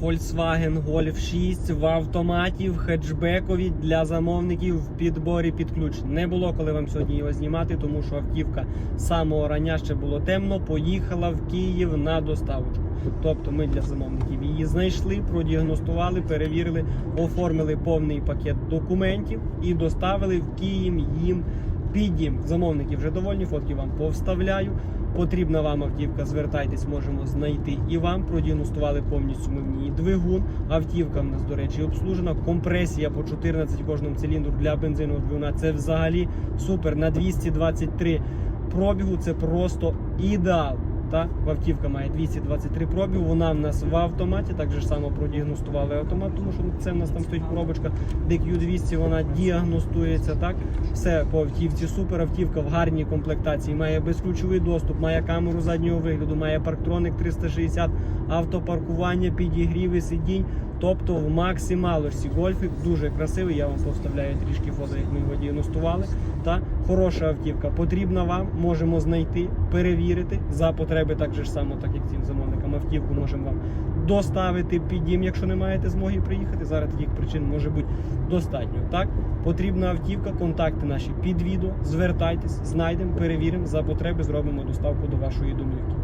Volkswagen Golf 6 в автоматі, в хеджбекові для замовників в підборі під ключ. Не було коли вам сьогодні його знімати, тому що автівка самого рання ще було темно. Поїхала в Київ на доставочку. Тобто ми для замовників її знайшли, продіагностували, перевірили, оформили повний пакет документів і доставили в Київ їм під замовників вже довольні, фотки вам повставляю. Потрібна вам автівка, звертайтесь, можемо знайти і вам. Продіагностували повністю ми в ній двигун. Автівка в нас, до речі, обслужена. Компресія по 14 кожному циліндру для бензинового двигуна. Це взагалі супер. На 223 пробігу це просто ідеал. Та автівка має 223 пробів, Вона в нас в автоматі. Так же само продіагностували автомат, тому що це в нас там стоїть коробочка DQ200, вона діагностується. Так все по автівці супер. Автівка в гарній комплектації. Має безключовий доступ, має камеру заднього вигляду, має парктроник 360, автопаркування, підігріви сидінь. Тобто в максималочці гольфік дуже красивий. Я вам поставляю трішки фото, як ми його діагностували. Та хороша автівка потрібна вам. Можемо знайти, перевірити за потреби, так же ж само, так як цим замовникам. Автівку можемо вам доставити під дім, якщо не маєте змоги приїхати. Зараз таких причин може бути достатньо. Так потрібна автівка, контакти наші під відео. Звертайтесь, знайдемо, перевіримо за потреби. Зробимо доставку до вашої домівки.